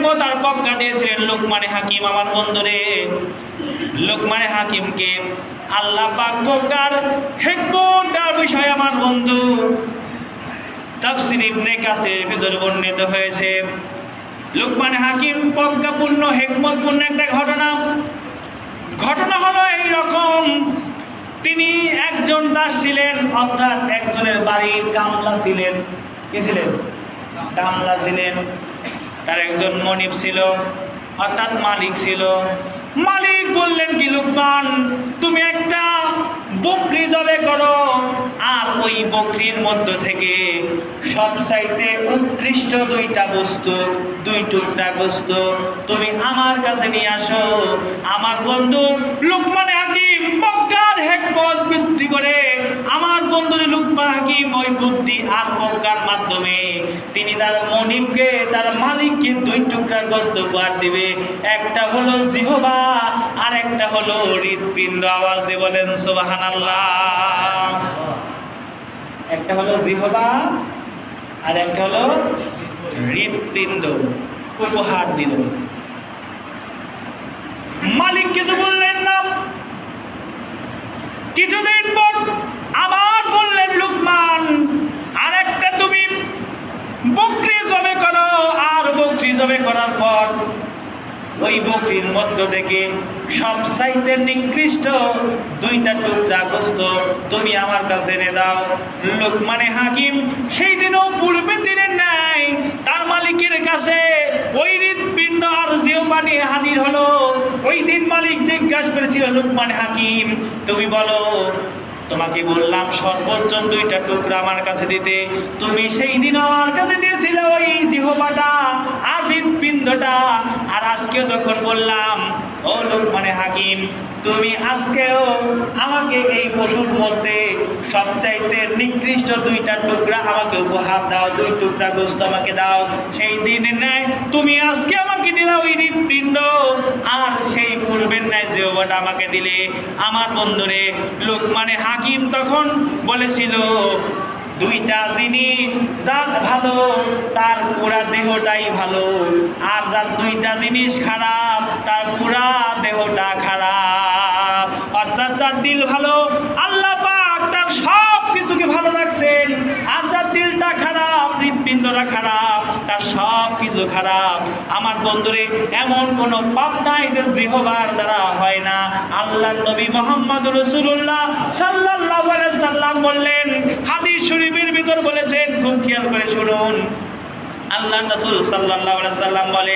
হেকমত আর প্রজ্ঞা দিয়েছিলেন লোকমানে হাকিম আমার বন্ধুরে। লোকমানে হাকিমকে আল্লাহ পাক প্রজ্ঞার হেকমত দেওয়ার বিষয়ে আমার বন্ধু। তাফসির ইবনে কাসির ভিতরে বর্ণিত হয়েছে, লোকমান হাকিম প্রজ্ঞাপূর্ণ, হেকমতপূর্ণ একটা ঘটনা। ঘটনা হলো এই রকম তিনি একজন দাস ছিলেন, অর্থাৎ একজনের বাড়ির কামলা ছিলেন। কি ছিলেন? কামলা ছিলেন। তার একজন মনিব ছিল, অর্থাৎ মালিক ছিল। মালিক বললেন কি, লোকমান, তুমি একটা বকরি জবে করো, আর ওই বকরির মধ্য থেকে সবচাইতে উৎকৃষ্ট দুইটা বস্তু, দুই টুকরা বস্তু তুমি আমার কাছে নিয়ে আসো। আমার বন্ধু লুকমানে হাকিম প্রজ্ঞার হেকমত বৃদ্ধি করে আমার বন্ধুরে লুকমান হাকিম ওই বুদ্ধি আর প্রজ্ঞার মাধ্যমে তিনি তার মনিবকে, তার মালিককে দুই টুকরা গোস্ত উপহার দিবে। একটা হলো জিহবা আর একটা হলো হৃদপিণ্ড আওয়াজ দিয়ে বলেন সোবাহান একটা হলো জিহবা আর একটা হলো হৃদপিণ্ড উপহার দিল। মালিক কিছু বললেন না, কিছুদিন পর আবার বললেন লুকমান আর একটা তুমি বকরি জবে করো আর বকরি জবে করার পর ওই বকরির মধ্য থেকে সব সাইতে নিকৃষ্ট দুইটা টুকরা গোস্ত তুমি আমার কাছে এনে দাও। লোকমানে হাকিম সেই দিনও পূর্বের দিনের ন্যায় তার মালিকের কাছে ওই হৃদপিণ্ড আর জিওবানি হাজির হলো। ওই দিন মালিক জিজ্ঞাসা করেছিল, লোকমান হাকিম, তুমি বলো, তোমাকে বললাম সর্বোচ্চ দুইটা টুকরা আমার কাছে দিতে। তুমি সেই দিন আমার কাছে দিয়েছিলে ওই জিহবাটা। হৃদপিণ্ডটা আর আজকেও যখন বললাম, ও লোক মানে হাকিম, তুমি আজকেও আমাকে এই পশুর মধ্যে সবচাইতে নিকৃষ্ট দুইটা টুকরা আমাকে উপহার দাও, দুই টুকরা গোস্ত আমাকে দাও। সেই দিনের ন্যায় তুমি আজকে আমাকে দিলা ওই হৃদপিণ্ড আর সেই পূর্বের ন্যায় জিহবাটা আমাকে দিলে। আমার বন্ধুরে লোক মানে হাকিম তখন বলেছিল দুইটা জিনিস যার ভালো তার পুরা দেহটাই ভালো। আর যার দুইটা জিনিস খারাপ কিছু খারাপ। আমার বন্ধুরে, এমন কোনো পাপ নাই যে জিহবার দ্বারা হয় না। আল্লাহ নবী মোহাম্মদ রসুল্লাহ সাল্লাহ সাল্লাম বললেন, হাদিস শরীফের ভিতর বলেছেন, খুব খেয়াল করে শুনুন। আল্লাহ রসুল সাল্লাহ সাল্লাম বলেন